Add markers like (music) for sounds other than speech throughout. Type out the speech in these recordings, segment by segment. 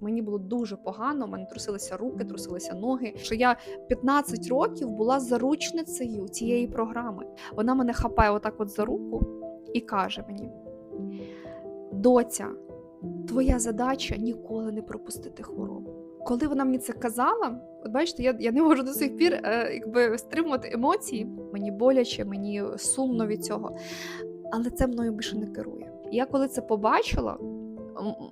Мені було дуже погано, у мене трусилися руки, трусилися ноги. Що я 15 років була заручницею цієї програми. Вона мене хапає отак от за руку і каже мені: доця, твоя задача ніколи не пропустити хворобу. Коли вона мені це казала, от бачите, я, я не можу до сих пір е, якби стримувати емоції. Мені боляче, мені сумно від цього. Але це мною більше не керує. Я коли це побачила,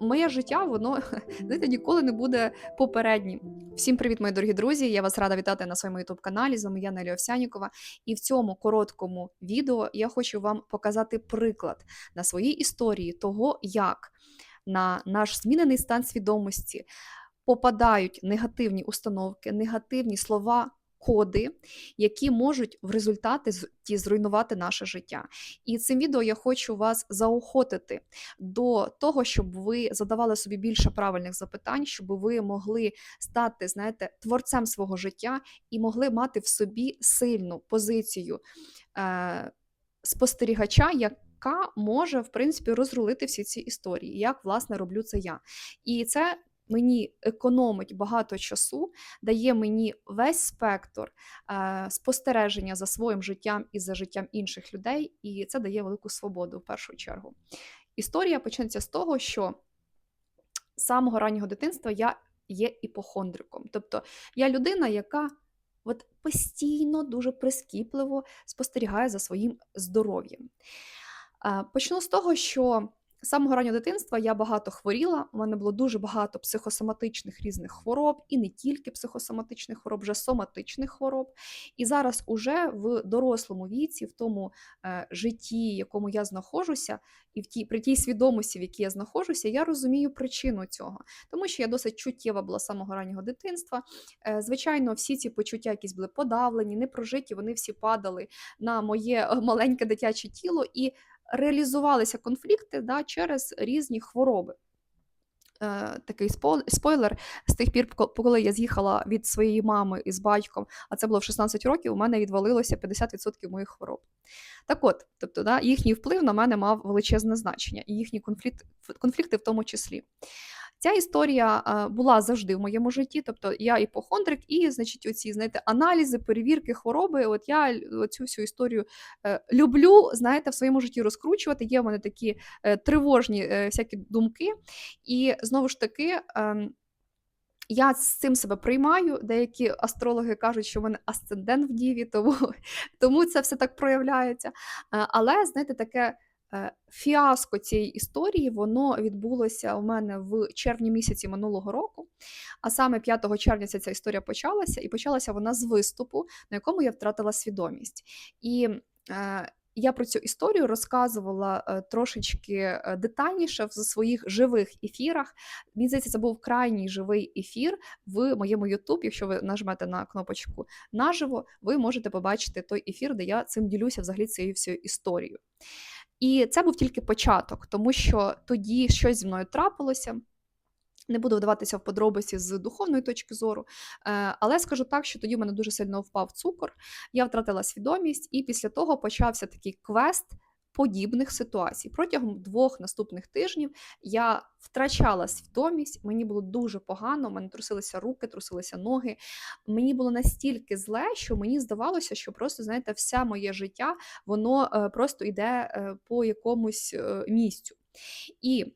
моє життя, воно (laughs) знаєте, ніколи не буде попереднім. Всім привіт, мої дорогі друзі! Я вас рада вітати на своєму youtube каналі. З вами я Нелі Овсянікова. І в цьому короткому відео я хочу вам показати приклад на своїй історії того, як на наш змінений стан свідомості попадають негативні установки, негативні слова. Коди, які можуть в результаті зруйнувати наше життя. І цим відео я хочу вас заохотити до того, щоб ви задавали собі більше правильних запитань, щоб ви могли стати, знаєте, творцем свого життя і могли мати в собі сильну позицію е, спостерігача, яка може, в принципі, розрулити всі ці історії, як власне роблю це я. І це. Мені економить багато часу, дає мені весь спектр е, спостереження за своїм життям і за життям інших людей, і це дає велику свободу в першу чергу. Історія почнеться з того, що з самого раннього дитинства я є іпохондриком. Тобто я людина, яка от постійно дуже прискіпливо спостерігає за своїм здоров'ям. Е, Почну з того, що з самого раннього дитинства я багато хворіла. У мене було дуже багато психосоматичних різних хвороб, і не тільки психосоматичних хвороб, вже соматичних хвороб. І зараз, уже в дорослому віці, в тому е, житті, в якому я знаходжуся, і в тій, при тій свідомості, в якій я знаходжуся, я розумію причину цього, тому що я досить чуттєва була з самого раннього дитинства. Е, Звичайно, всі ці почуття якісь були подавлені, непрожиті, вони всі падали на моє е, маленьке дитяче тіло і реалізувалися конфлікти да, через різні хвороби. Е, такий спой- спойлер з тих пір, ко- коли я з'їхала від своєї мами із батьком, а це було в 16 років, у мене відвалилося 50% моїх хвороб. Так от, тобто, да, їхній вплив на мене мав величезне значення, і їхні конфлікт, конфлікти в тому числі. Ця історія була завжди в моєму житті. Тобто я іпохондрик, і значить, оці знаєте, аналізи, перевірки, хвороби. От я цю всю історію е, люблю, знаєте, в своєму житті розкручувати. Є в мене такі е, тривожні е, всякі думки. І знову ж таки. ем, я з цим себе приймаю. Деякі астрологи кажуть, що в мене асцендент в діві, тому, (laughs) тому це все так проявляється. Але знаєте, таке фіаско цієї історії воно відбулося у мене в червні місяці минулого року. А саме 5 червня ця ця історія почалася, і почалася вона з виступу, на якому я втратила свідомість. І е, я про цю історію розказувала е, трошечки е, детальніше в своїх живих ефірах. Мені здається, це був крайній живий ефір в моєму YouTube. Якщо ви нажмете на кнопочку наживо, ви можете побачити той ефір, де я цим ділюся взагалі цією всією історією. І це був тільки початок, тому що тоді щось зі мною трапилося. Не буду вдаватися в подробиці з духовної точки зору, е, але скажу так, що тоді в мене дуже сильно впав цукор, я втратила свідомість, і після того почався такий квест подібних ситуацій. Протягом двох наступних тижнів я втрачала свідомість, мені було дуже погано, мене трусилися руки, трусилися ноги. Мені було настільки зле, що мені здавалося, що просто, знаєте, все моє життя воно е, просто йде е, по якомусь е, місцю. І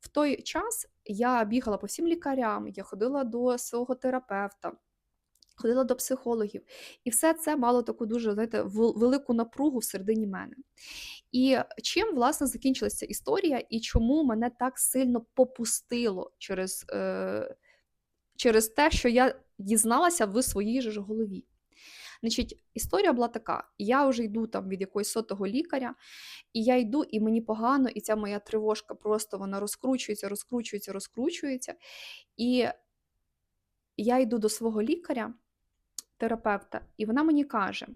в той час я бігала по всім лікарям, я ходила до свого терапевта. Ходила до психологів, і все це мало таку дуже знаєте, велику напругу всередині мене. І чим власне закінчилася історія, і чому мене так сильно попустило через, е, через те, що я дізналася в своїй же ж голові. Значить, історія була така: я вже йду там від якогось сотого лікаря, і я йду, і мені погано, і ця моя тривожка просто вона розкручується, розкручується, розкручується. І я йду до свого лікаря, терапевта, і вона мені каже: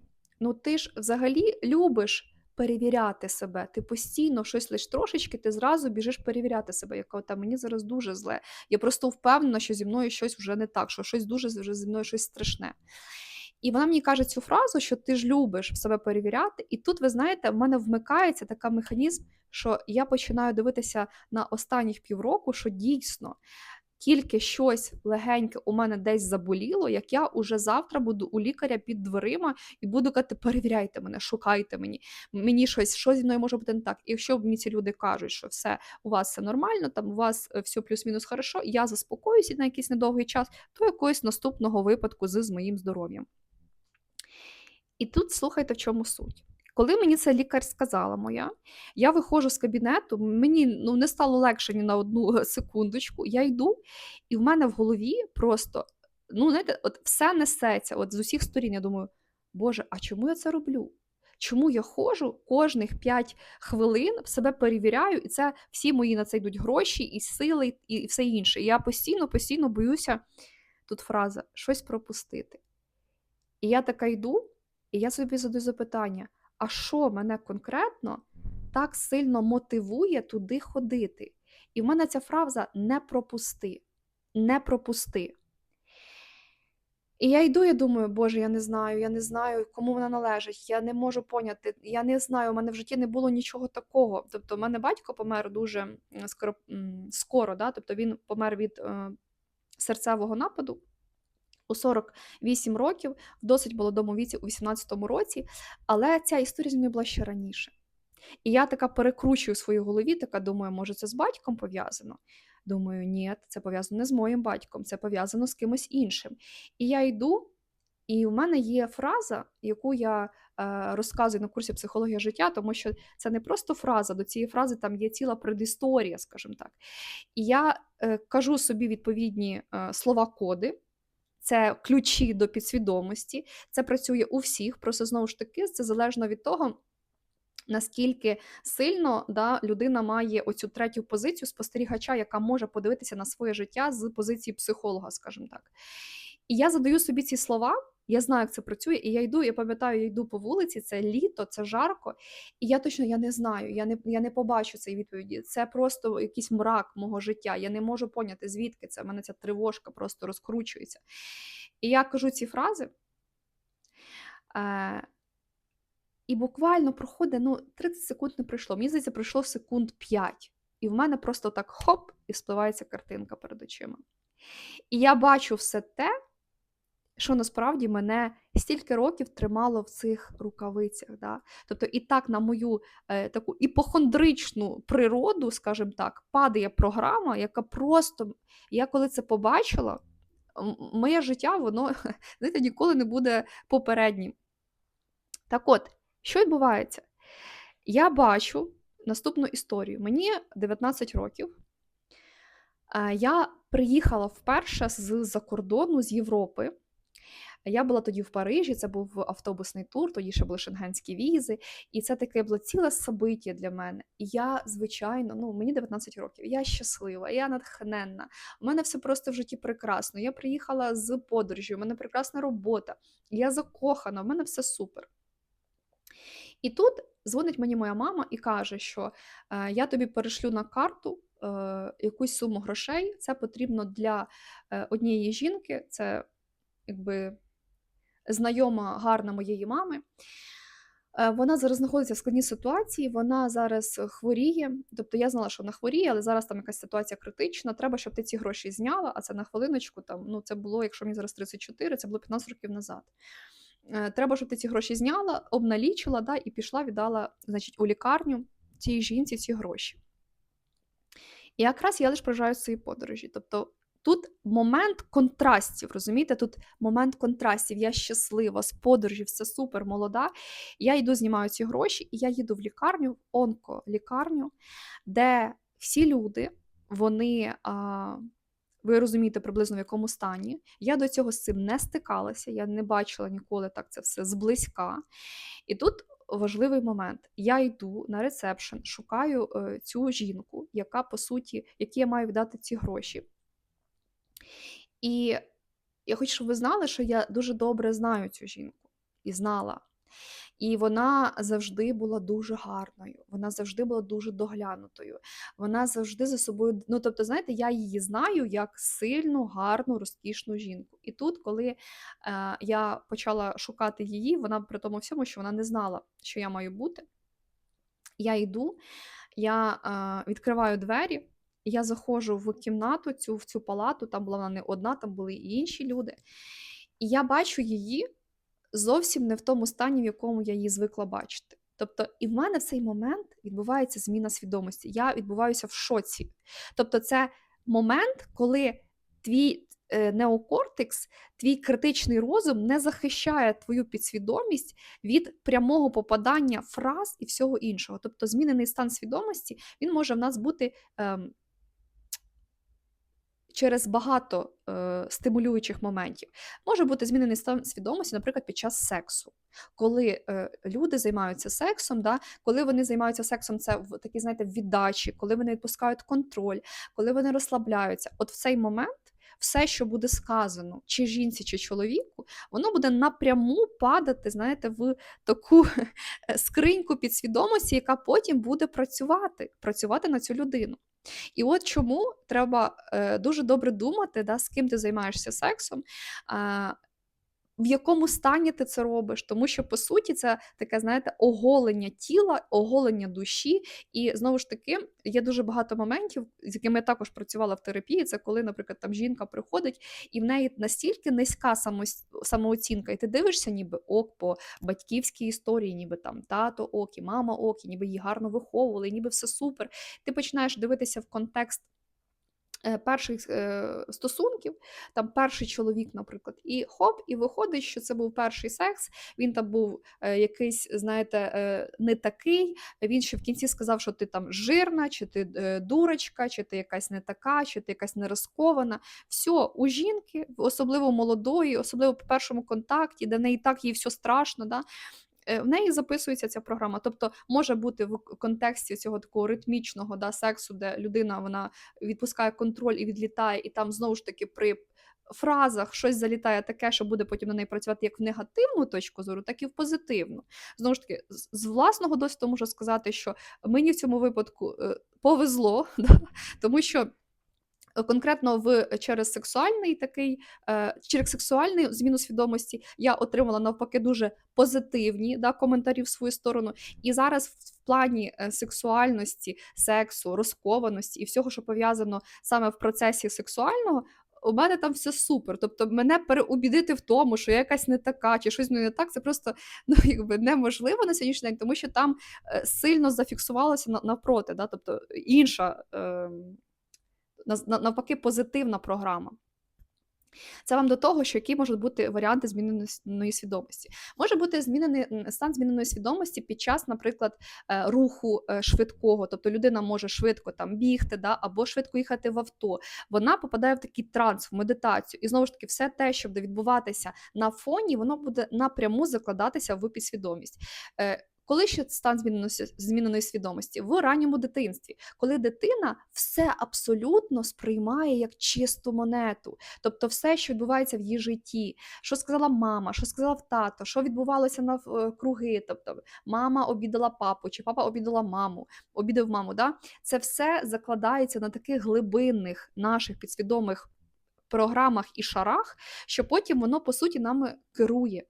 ну ти ж взагалі любиш. Перевіряти себе, ти постійно щось лиш трошечки, ти зразу біжиш перевіряти себе. Я кажу, та мені зараз дуже зле. Я просто впевнена, що зі мною щось вже не так, що щось дуже вже зі мною щось страшне. І вона мені каже цю фразу, що ти ж любиш себе перевіряти. І тут, ви знаєте, в мене вмикається такий механізм, що я починаю дивитися на останніх півроку, що дійсно тільки щось легеньке у мене десь заболіло, як я уже завтра буду у лікаря під дверима і буду казати, перевіряйте мене, шукайте мені, мені щось, що зі мною може бути не так. І якщо мені ці люди кажуть, що все у вас все нормально, там у вас е, все плюс-мінус хорошо, я заспокоюся на якийсь недовгий час, то якогось наступного випадку з, з моїм здоров'ям. І тут слухайте, в чому суть. Коли мені це лікар сказала моя, я виходжу з кабінету, мені ну, не стало легше ні на одну секундочку. Я йду, і в мене в голові просто ну, знаєте, от все несеться от з усіх сторін. Я думаю, Боже, а чому я це роблю? Чому я ходжу кожних 5 хвилин себе перевіряю, і це всі мої на це йдуть гроші, і сили, і все інше. І я постійно, постійно боюся тут фраза щось пропустити. І я така йду, і я собі задаю запитання: а що мене конкретно так сильно мотивує туди ходити? І в мене ця фраза не пропусти, не пропусти. І я йду, я думаю, Боже, я не знаю, я не знаю, кому вона належить, я не можу поняти, я не знаю, у мене в житті не було нічого такого. Тобто, у мене батько помер дуже скоро, скоро да? тобто він помер від е, серцевого нападу у 48 років, в досить молодому віці, у 18-му році, але ця історія зі мною була ще раніше. І я така перекручую в своїй голові, така думаю, може, це з батьком пов'язано. Думаю, ні, це пов'язано не з моїм батьком, це пов'язано з кимось іншим. І я йду, і у мене є фраза, яку я е, розказую на курсі психологія життя, тому що це не просто фраза, до цієї фрази там є ціла предісторія, скажімо так. І я е, кажу собі відповідні е, слова-коди. Це ключі до підсвідомості, це працює у всіх, просто знову ж таки, це залежно від того, наскільки сильно да, людина має оцю третю позицію спостерігача, яка може подивитися на своє життя з позиції психолога, скажімо так. І я задаю собі ці слова, я знаю, як це працює, і я йду, я пам'ятаю, я йду по вулиці, це літо, це жарко, і я точно я не знаю, я не я не побачу цієї відповіді. Це просто якийсь мрак мого життя. Я не можу поняти, звідки це. У мене ця тривожка просто розкручується. І я кажу ці фрази. Е, і буквально проходить ну, 30 секунд не пройшло. Мені здається, пройшло секунд 5. І в мене просто так хоп, і спливається картинка перед очима. І я бачу все те, що насправді мене стільки років тримало в цих рукавицях. Да? Тобто, і так на мою е, таку іпохондричну природу, скажімо так, падає програма, яка просто, я коли це побачила, моє життя, воно (laughs) знаєте, ніколи не буде попереднім. Так от, що відбувається? Я бачу наступну історію. Мені 19 років. Я приїхала вперше з-за кордону, з Європи. Я була тоді в Парижі, це був автобусний тур, тоді ще були шенгенські візи, і це таке було ціле собиття для мене. І я, звичайно, ну мені 19 років, я щаслива, я натхненна. У мене все просто в житті прекрасно. Я приїхала з подорожі, у мене прекрасна робота, я закохана, у мене все супер. І тут дзвонить мені моя мама і каже, що е, я тобі перешлю на карту е, якусь суму грошей. Це потрібно для е, однієї жінки, це якби знайома гарна моєї мами. Е, вона зараз знаходиться в складній ситуації, вона зараз хворіє. Тобто я знала, що вона хворіє, але зараз там якась ситуація критична. Треба, щоб ти ці гроші зняла, а це на хвилиночку. Там ну це було, якщо мені зараз 34, це було 15 років назад. Е, треба, щоб ти ці гроші зняла, обналічила да, і пішла, віддала значить, у лікарню цій жінці ці гроші. І якраз я лише проїжджаю свої подорожі. Тобто тут момент контрастів, розумієте? Тут момент контрастів. Я щаслива, з подорожі, все супер, молода. Я йду, знімаю ці гроші, і я їду в лікарню, в онколікарню, де всі люди, вони. А, ви розумієте приблизно в якому стані. Я до цього з цим не стикалася, я не бачила ніколи так це все зблизька. І тут важливий момент: я йду на ресепшн, шукаю е, цю жінку, яка, по суті, якій я маю віддати ці гроші. І я хочу, щоб ви знали, що я дуже добре знаю цю жінку і знала. І вона завжди була дуже гарною, вона завжди була дуже доглянутою. Вона завжди за собою. Ну, тобто, знаєте, я її знаю як сильну, гарну, розкішну жінку. І тут, коли е, я почала шукати її, вона при тому всьому, що вона не знала, що я маю бути. Я йду, я е, відкриваю двері, я заходжу в кімнату, цю, в цю палату, там була вона не одна, там були і інші люди. І я бачу її зовсім не в тому стані, в якому я її звикла бачити. Тобто, і в мене в цей момент відбувається зміна свідомості. Я відбуваюся в шоці. Тобто, це момент, коли твій е, неокортекс, твій критичний розум не захищає твою підсвідомість від прямого попадання фраз і всього іншого. Тобто, змінений стан свідомості він може в нас бути. Ем, Через багато е, стимулюючих моментів може бути змінений стан свідомості, наприклад, під час сексу. Коли е, люди займаються сексом, да, коли вони займаються сексом, це в такі, знаєте, віддачі, коли вони відпускають контроль, коли вони розслабляються. От в цей момент все, що буде сказано, чи жінці, чи чоловіку, воно буде напряму падати, знаєте, в таку скриньку підсвідомості, яка потім буде працювати, працювати на цю людину. І от чому треба е, дуже добре думати, да, з ким ти займаєшся сексом, е, в якому стані ти це робиш, тому що по суті це таке, знаєте, оголення тіла, оголення душі. І знову ж таки є дуже багато моментів, з якими я також працювала в терапії. Це коли, наприклад, там жінка приходить, і в неї настільки низька самооцінка, і ти дивишся, ніби ок по батьківській історії, ніби там тато ок, і мама ок, і ніби її гарно виховували, ніби все супер. Ти починаєш дивитися в контекст. Е, перших е, стосунків, там перший чоловік, наприклад, і хоп, і виходить, що це був перший секс. Він там був е, якийсь, знаєте, не такий. Він ще в кінці сказав, що ти там жирна, чи ти дурочка, чи ти якась не така, чи ти якась нерозкована. Все, у жінки, особливо молодої, особливо по першому контакті, де неї так їй все страшно. Да? Е, в неї записується ця програма. Тобто може бути в контексті цього такого ритмічного да, сексу, де людина вона відпускає контроль і відлітає, і там знову ж таки при фразах щось залітає таке, що буде потім на неї працювати як в негативну точку зору, так і в позитивну. Знову ж таки, з власного досвіду можу сказати, що мені в цьому випадку е, повезло, (laughs) да, тому що. Конкретно в через сексуальний такий, е, через сексуальну зміну свідомості я отримала навпаки дуже позитивні да, коментарі в свою сторону. І зараз в плані е, сексуальності, сексу, розкованості і всього, що пов'язано саме в процесі сексуального. У мене там все супер. Тобто мене переубідити в тому, що я якась не така, чи щось не так, це просто (laughs) ну, якби неможливо на сьогоднішній день, тому що там е, сильно зафіксувалося навпроти, да? тобто інша. Е навпаки позитивна програма. Це вам до того, що які можуть бути варіанти зміненої свідомості. Може бути змінений стан зміненої свідомості під час, наприклад, е, руху е, швидкого, тобто людина може швидко там бігти, да, або швидко їхати в авто. Вона попадає в такий транс, в медитацію. І знову ж таки, все те, що буде відбуватися на фоні, воно буде напряму закладатися в підсвідомість. Коли ще стан зміненої свідомості в ранньому дитинстві, коли дитина все абсолютно сприймає як чисту монету, тобто все, що відбувається в її житті, що сказала мама, що сказав тато, що відбувалося на е, тобто мама обідала папу, чи папа обідала маму, обідав маму. Да? Це все закладається на таких глибинних наших підсвідомих програмах і шарах, що потім воно по суті нами керує.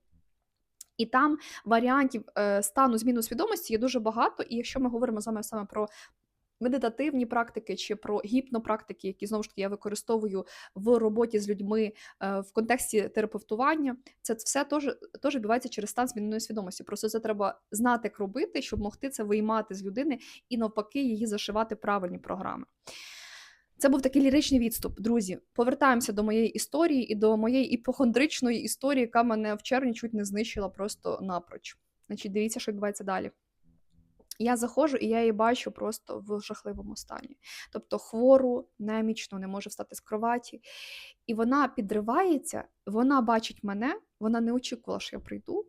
І там варіантів е, стану зміну свідомості є дуже багато. І якщо ми говоримо вами саме про медитативні практики чи про гіпнопрактики, які знову ж таки я використовую в роботі з людьми е, в контексті терапевтування, це все теж теж відбувається через стан зміненої свідомості. Просто це треба знати, як робити, щоб могти це виймати з людини і навпаки її зашивати правильні програми. Це був такий ліричний відступ. Друзі, повертаємося до моєї історії і до моєї іпохондричної історії, яка мене в червні чуть не знищила просто напроч. Значить, дивіться, що відбувається далі. Я заходжу і я її бачу просто в жахливому стані. Тобто хвору, немічну, не може встати з кроваті. І вона підривається, вона бачить мене, вона не очікувала, що я прийду.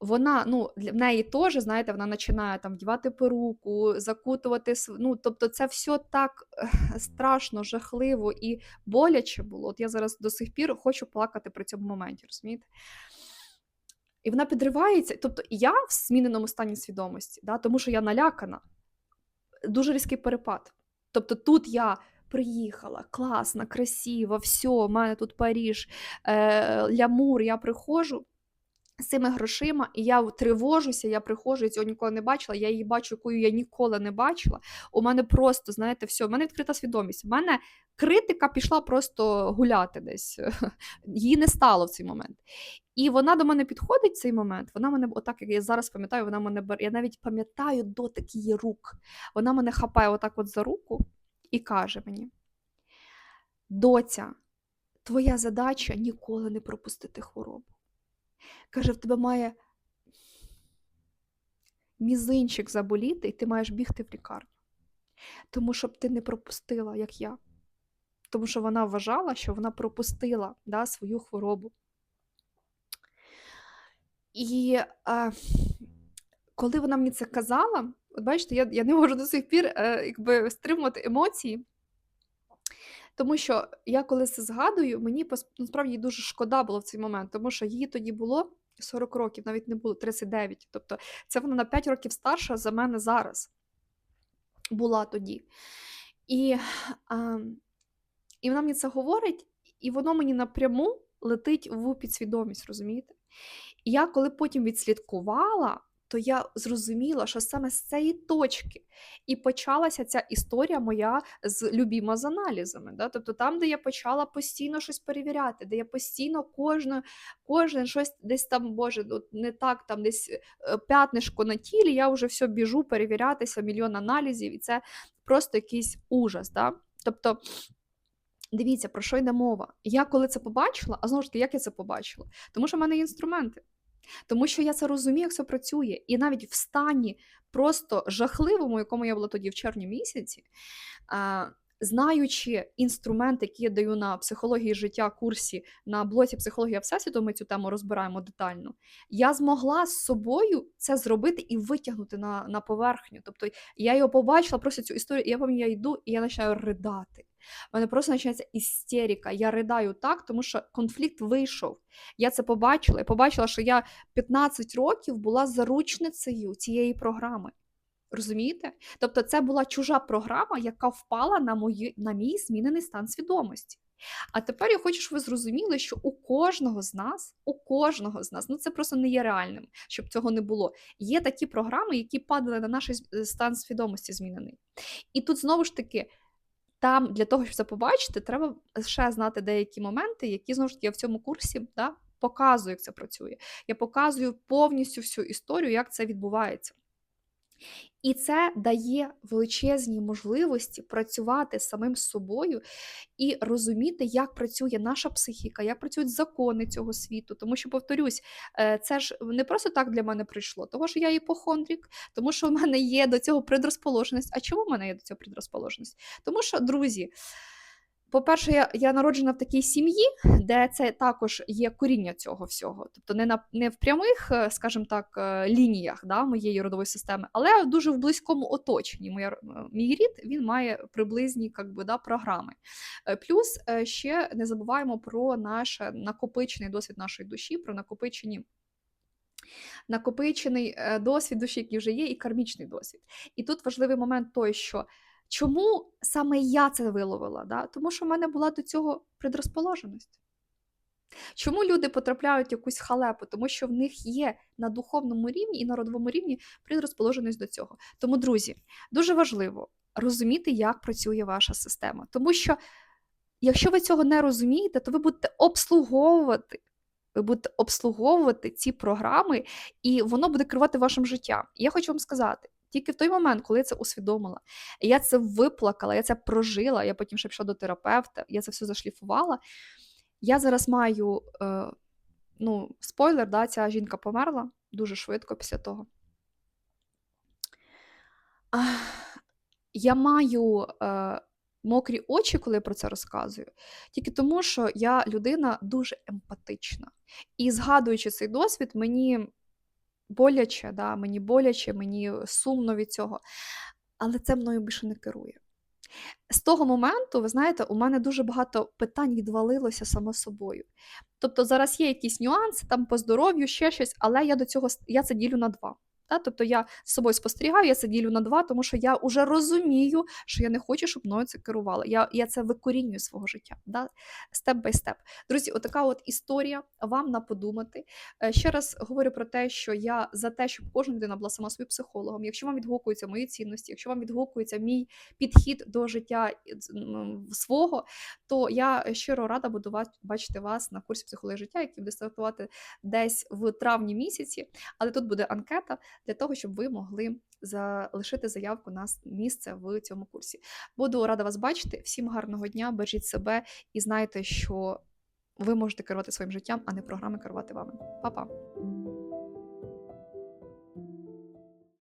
Вона, ну, в неї теж, знаєте, вона починає там вдівати перуку, закутувати. Ну, Тобто, це все так (laughs) страшно, жахливо і боляче було. От я зараз до сих пір хочу плакати при цьому моменті, розумієте? І вона підривається. Тобто я в зміненому стані свідомості, да, тому що я налякана, дуже різкий перепад. Тобто тут я приїхала, класна, красива, все, у мене тут Паріж, е, лямур, я приходжу з цими грошима, і я тривожуся, я приходжу, цього ніколи не бачила, я її бачу, якою я ніколи не бачила. У мене просто, знаєте, все, у мене відкрита свідомість. У мене критика пішла просто гуляти десь. (laughs) Її не стало в цей момент. І вона до мене підходить в цей момент. Вона мене, отак, як я зараз пам'ятаю, вона мене бере. Я навіть пам'ятаю дотик її рук. Вона мене хапає отак от за руку і каже мені: доця, твоя задача ніколи не пропустити хворобу. Каже, в тебе має мізинчик заболіти, і ти маєш бігти в лікарню. Тому щоб ти не пропустила, як я. Тому що вона вважала, що вона пропустила да, свою хворобу. І е, коли вона мені це казала, от бачите, я я не можу до сих пір е, якби, стримувати емоції, тому що я коли це згадую, мені насправді дуже шкода було в цей момент, тому що їй тоді було 40 років, навіть не було 39. Тобто це вона на 5 років старша за мене зараз була тоді. І, а, і вона мені це говорить, і воно мені напряму летить в підсвідомість, розумієте? І я коли потім відслідкувала, то я зрозуміла, що саме з цієї точки і почалася ця історія моя з любіма з аналізами. Да? Тобто там, де я почала постійно щось перевіряти, де я постійно кожне, кожне щось десь там, Боже, не так, там десь е, п'ятнишко на тілі, я вже все біжу перевірятися, мільйон аналізів, і це просто якийсь ужас. Да? Тобто. Дивіться, про що йде мова. Я коли це побачила, а знову ж таки, як я це побачила? Тому що в мене є інструменти. Тому що я це розумію, як це працює. І навіть в стані просто жахливому, якому я була тоді в червні місяці, знаючи інструменти, які я даю на психології життя курсі на блоці психологія Всесвіту, ми цю тему розбираємо детально. Я змогла з собою це зробити і витягнути на на поверхню. Тобто я його побачила, просто цю історію, і я пам'ятаю, я йду і я починаю ридати. У мене просто починається істерика. Я ридаю так, тому що конфлікт вийшов. Я це побачила. Я побачила, що я 15 років була заручницею цієї програми. Розумієте? Тобто, це була чужа програма, яка впала на мої, на мій змінений стан свідомості. А тепер я хочу, щоб ви зрозуміли, що у кожного з нас, у кожного з нас, ну це просто не є реальним, щоб цього не було. Є такі програми, які падали на наш стан свідомості змінений. І тут знову ж таки там для того, щоб це побачити, треба ще знати деякі моменти, які знову ж таки я в цьому курсі да, показую, як це працює. Я показую повністю всю історію, як це відбувається. І це дає величезні можливості працювати з самим собою і розуміти, як працює наша психіка, як працюють закони цього світу. Тому що, повторюсь, е, це ж не просто так для мене прийшло, тому що я іпохондрік, тому що в мене є до цього предрозположеність. А чому в мене є до цього предрозположеність? Тому що, друзі. По-перше, я я народжена в такій сім'ї, де це також є коріння цього всього. Тобто не на не в прямих, е, скажімо так, е, лініях да, моєї родової системи, але дуже в близькому оточенні. Моя, е, Мій рід він має приблизні как би, да, програми. Плюс ще не забуваємо про наш накопичений досвід нашої душі, про накопичені. Накопичений досвід душі, який вже є, і кармічний досвід. І тут важливий момент той, що Чому саме я це виловила? Да? Тому що в мене була до цього предрозположеність. Чому люди потрапляють в якусь халепу? Тому що в них є на духовному рівні і на родовому рівні предрозположеність до цього. Тому, друзі, дуже важливо розуміти, як працює ваша система. Тому що, якщо ви цього не розумієте, то ви будете обслуговувати. Ви будете обслуговувати ці програми, і воно буде керувати вашим життям. І я хочу вам сказати: тільки в той момент, коли я це усвідомила, я це виплакала, я це прожила, я потім ще пішла до терапевта, я це все зашліфувала. Я зараз маю е, ну, спойлер, да, ця жінка померла дуже швидко після того. Я маю е, мокрі очі, коли я про це розказую, тільки тому, що я людина дуже емпатична. І згадуючи цей досвід, мені боляче, да, мені боляче, мені сумно від цього. Але це мною більше не керує. З того моменту, ви знаєте, у мене дуже багато питань відвалилося само собою. Тобто зараз є якісь нюанси там по здоров'ю, ще щось, але я до цього я це ділю на два. Та? Тобто я з собою спостерігаю, я це ділю на два, тому що я вже розумію, що я не хочу, щоб мною це керувало. Я, я це викорінюю свого життя. Да? Степ бай степ. Друзі, отака от історія вам на подумати. Е, Ще раз говорю про те, що я за те, щоб кожна людина була сама собі психологом. Якщо вам відгукуються мої цінності, якщо вам відгукується мій підхід до життя свого, то я щиро рада буду вас бачити вас на курсі психології життя, який буде стартувати десь в травні місяці. Але тут буде анкета для того, щоб ви могли залишити заявку на місце в цьому курсі. Буду рада вас бачити. Всім гарного дня, бережіть себе і знайте, що ви можете керувати своїм життям, а не програми керувати вами. Па-па!